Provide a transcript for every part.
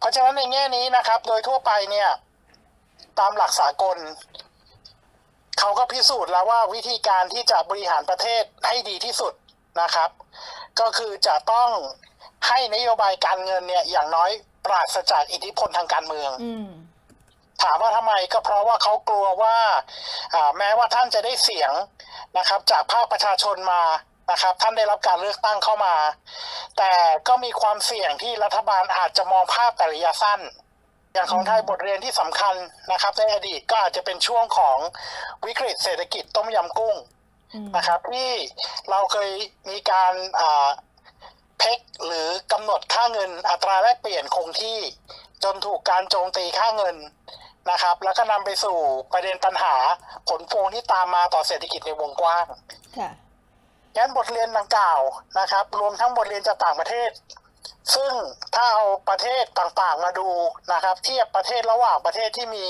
เพราะฉะนั้นในแง่นี้นะครับ โดยทั่วไปเนี่ย ตามหลักสากลเขาก็พิสูจน์แล้วว่าวิธีการที่จะบริหารประเทศให้ดีที่สุดนะครับ ก็คือจะต้องให้นโยบายการเงินเนี่ยอย่างน้อยปราศจากอิทธิพลทางการเมืองอืมถามว่าทำไมก็เพราะว่าเขากลัวว่าอ่าแม้ว่าท่านจะได้เสียงนะครับ จากภาคประชาชนมา นะครับ ท่านได้รับการเลือกตั้งเข้ามา แต่ก็มีความเสี่ยงที่รัฐบาลอาจจะมองภาพแต่ระยะสั้น อย่างของไทยบทเรียนที่สำคัญนะครับ ในอดีตก็อาจจะเป็นช่วงของวิกฤตเศรษฐกิจต้มยำกุ้งอืมนะครับ ที่เราเคยมีการอ่าเพ็กหรือกำหนดค่าเงินอัตราแลกเปลี่ยนคงที่จนถูกการโจมตีค่าเงินนะครับ แล้วก็นำไปสู่ประเด็นปัญหาผลพวงที่ตามมาต่อเศรษฐกิจในวงกว้างค่ะ งั้นบทเรียนดังกล่าวนะครับ รวมทั้งบทเรียนจากต่างประเทศ ซึ่งถ้าเอาประเทศต่างๆมาดูนะครับ เทียบประเทศระหว่างประเทศที่มี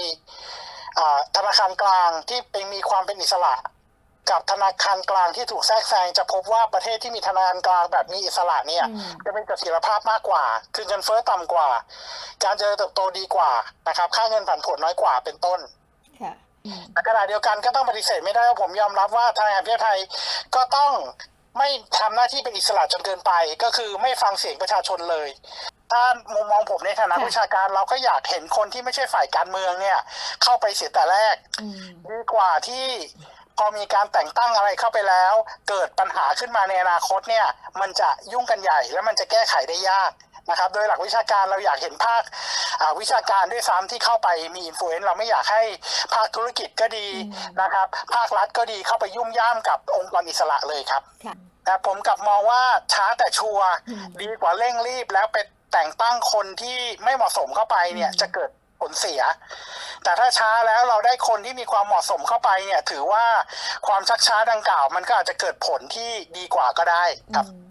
อ่าธนาคารกลางที่เป็นมีความเป็นอิสระ กับธนาคารกลางที่ถูกแทรกแซงจะพบว่าประเทศที่มีธนาคารกลางแบบมีอิสระเนี่ยอืมจะเป็นเสถียรภาพมากกว่า คือเงินเฟ้อต่ำกว่า การเจริญเติบโตดีกว่านะครับ ค่าเงินผันผวนน้อยกว่าเป็นต้นค่ะอืม แต่ขณะเดียวกันก็ต้องปฏิเสธไม่ได้ว่าผมยอมรับว่าธนาคารประเทศไทยก็ต้องไม่ทำหน้าที่เป็นอิสระจนเกินไป ก็คือไม่ฟังเสียงประชาชนเลย ถ้ามุมมองผมในฐานะวิชาการเราก็อยากเห็นคนที่ไม่ใช่ฝ่ายการเมืองเนี่ย เข้าไปเสียแต่แรกอืมดีกว่าที่พอมีการแต่งตั้งอะไรเข้าไปแล้ว เกิดปัญหาขึ้นมาในอนาคตเนี่ย มันจะยุ่งกันใหญ่ แล้วมันจะแก้ไขได้ยาก นะครับโดยหลักวิชาการเราอยากเห็นภาคอ่าวิชาการด้วยซ้ำที่เข้าไปมีอินฟลูเอนซ์เราไม่อยากให้ภาคธุรกิจก็ดีนะครับ ภาครัฐก็ดีเข้าไปยุ่มย่ามกับองค์กรอิสระเลยครับค่ะแต่ผมกลับมองว่าช้าแต่ชัวร์อืมดีกว่าเร่งรีบแล้วไปแต่งตั้งคนที่ไม่เหมาะสมเข้าไปเนี่ยอืมจะเกิดผลเสีย แต่ถ้าช้าแล้วเราได้คนที่มีความเหมาะสมเข้าไปเนี่ย ถือว่าความชักช้าดังกล่าว มันก็อาจจะเกิดผลที่ดีกว่าก็ได้ครับอืม